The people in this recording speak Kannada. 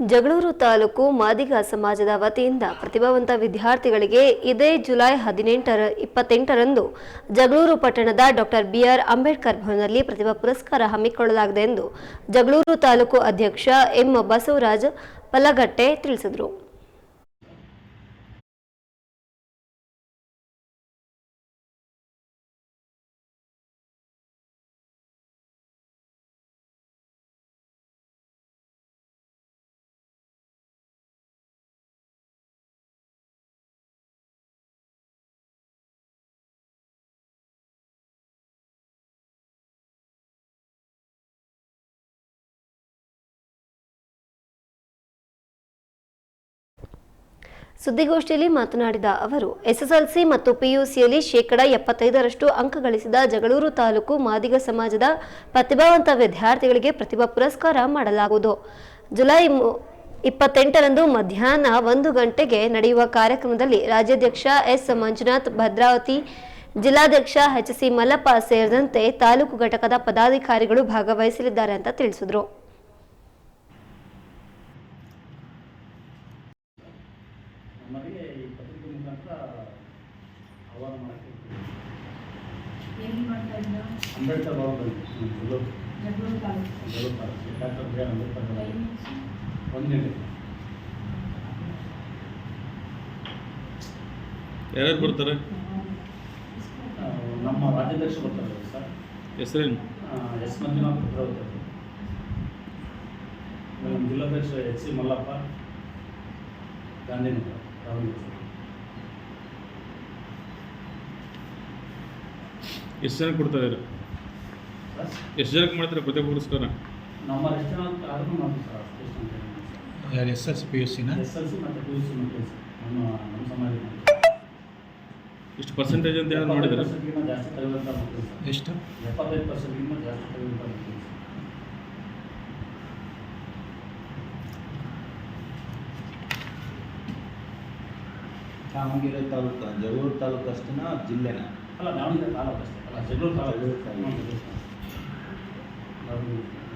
ಜಗಳೂರು ತಾಲೂಕು ಮಾದಿಗ ಸಮಾಜದ ವತಿಯಿಂದ ಪ್ರತಿಭಾವಂತ ವಿದ್ಯಾರ್ಥಿಗಳಿಗೆ ಇದೇ ಜುಲೈ ಹದಿನೆಂಟರ, ಇಪ್ಪತ್ತೆಂಟರಂದು ಜಗಳೂರು ಪಟ್ಟಣದ ಡಾಕ್ಟರ್ ಬಿಆರ್ ಅಂಬೇಡ್ಕರ್ ಭವನದಲ್ಲಿ ಪ್ರತಿಭಾ ಪುರಸ್ಕಾರ ಹಮ್ಮಿಕೊಳ್ಳಲಾಗಿದೆ ಎಂದು ಜಗಳೂರು ತಾಲೂಕು ಅಧ್ಯಕ್ಷ ಎಂ ಬಸವರಾಜ್ ಪಲಗಟ್ಟೆ ತಿಳಿಸಿದರು. ಸುದ್ದಿಗೋಷ್ಠಿಯಲ್ಲಿ ಮಾತನಾಡಿದ ಅವರು, ಎಸ್ಎಸ್ಎಲ್ಸಿ ಮತ್ತು ಪಿಯುಸಿಯಲ್ಲಿ ಶೇಕಡ ಎಪ್ಪತ್ತೈದರಷ್ಟು ಅಂಕ ಗಳಿಸಿದ ಜಗಳೂರು ತಾಲೂಕು ಮಾದಿಗ ಸಮಾಜದ ಪ್ರತಿಭಾವಂತ ವಿದ್ಯಾರ್ಥಿಗಳಿಗೆ ಪ್ರತಿಭಾ ಪುರಸ್ಕಾರ ಮಾಡಲಾಗುವುದು. ಜುಲೈ ಇಪ್ಪತ್ತೆಂಟರಂದು ಮಧ್ಯಾಹ್ನ ಒಂದು ಗಂಟೆಗೆ ನಡೆಯುವ ಕಾರ್ಯಕ್ರಮದಲ್ಲಿ ರಾಜ್ಯಾಧ್ಯಕ್ಷ ಎಸ್. ಮಂಜುನಾಥ್, ಭದ್ರಾವತಿ ಜಿಲ್ಲಾಧ್ಯಕ್ಷ ಎಚ್. ಸಿ. ಮಲ್ಲಪ್ಪ ಸೇರಿದಂತೆ ತಾಲೂಕು ಘಟಕದ ಪದಾಧಿಕಾರಿಗಳು ಭಾಗವಹಿಸಲಿದ್ದಾರೆ ಅಂತ ತಿಳಿಸಿದರು. ನಮಗೆ ಈ ಪತ್ರಿಕೆ ಮುಖಾಂತರ ಆಹ್ವಾನ ಮಾಡಕ್ಕೆ ಎಲ್ಲಿ ಮಾಡ್ತಾ ಇದ್ದ ಅಂಬೇಡ್ಕರ್ ಭವನದಲ್ಲಿ Jagaluru Jagaluru taluk. Jagaluru taluk. Doctor B R Ambedkar Bhavan. ಒಂದೇ ಯಾರ್ಯಾರು ಬರ್ತಾರೆ? ನಮ್ಮ ರಾಜ್ಯಾಧ್ಯಕ್ಷ ಬರ್ತಾರೆ ಸರ್. ಹೆಸರೇನು? ಎಸ್ ಮಂಜುನಾಥ್ ಭದ್ರಾವತಿ ಬರ್ತಾರೆ ನಮ್ಮ ಜಿಲ್ಲಾಧ್ಯಕ್ಷ ಎಚ್ ಸಿ ಮಲ್ಲಪ್ಪ ಗಾಂಧಿನಗರ. ಎಷ್ಟು ಜನಕ್ಕೆ ಕೊಡ್ತಾ ಇದ್ದಾರೆ? ಎಷ್ಟು ಜನಕ್ಕೆ ಮಾಡ್ತಾರೆ ಪ್ರತಿ ಪುರಸ್ಕಾರ? ನಮ್ಮ ಎಷ್ಟು ಜನ ಅಂತ ಆದ್ರೂ ಮಾಡ್ತೀವಿ ಸರ್ ಅಷ್ಟು ಅಂತ ಹೇಳಿ. ಯಾರು ಎಸ್ ಎಸ್ ಪಿ ಯು ಸಿನ ಎಸ್ ಎಲ್ ಸಿ ಮತ್ತು ಪಿ ಯು ಸಿ ಮಕ್ಕಳು ನಮ್ಮ ನಮ್ಮ ಸಮಾಜ ಎಷ್ಟು ಪರ್ಸೆಂಟೇಜ್ ಅಂತ ಏನಾದ್ರು ಮಾಡಿದ್ದಾರೆ ಜಾಸ್ತಿ ತೆಗೆದಂಥ ಮಕ್ಕಳು ಸರ್. ಎಷ್ಟು? ಎಪ್ಪತ್ತೈದು ಪರ್ಸೆಂಟ್ಗಿಂತ ಜಾಸ್ತಿ ದಾವಣಗೆರೆ ತಾಲೂಕು ಜಗಳೂರು ತಾಲೂಕು ಅಷ್ಟೇನಾ ಜಿಲ್ಲೆನ? ಅಲ್ಲ ದಾವಣಗೆರೆ ತಾಲೂಕು ಅಷ್ಟೇ. ಅಲ್ಲ ಜಗಳೂರು ತಾಲೂಕು. ಜಗಳೂರು ತಾಲೂಕು.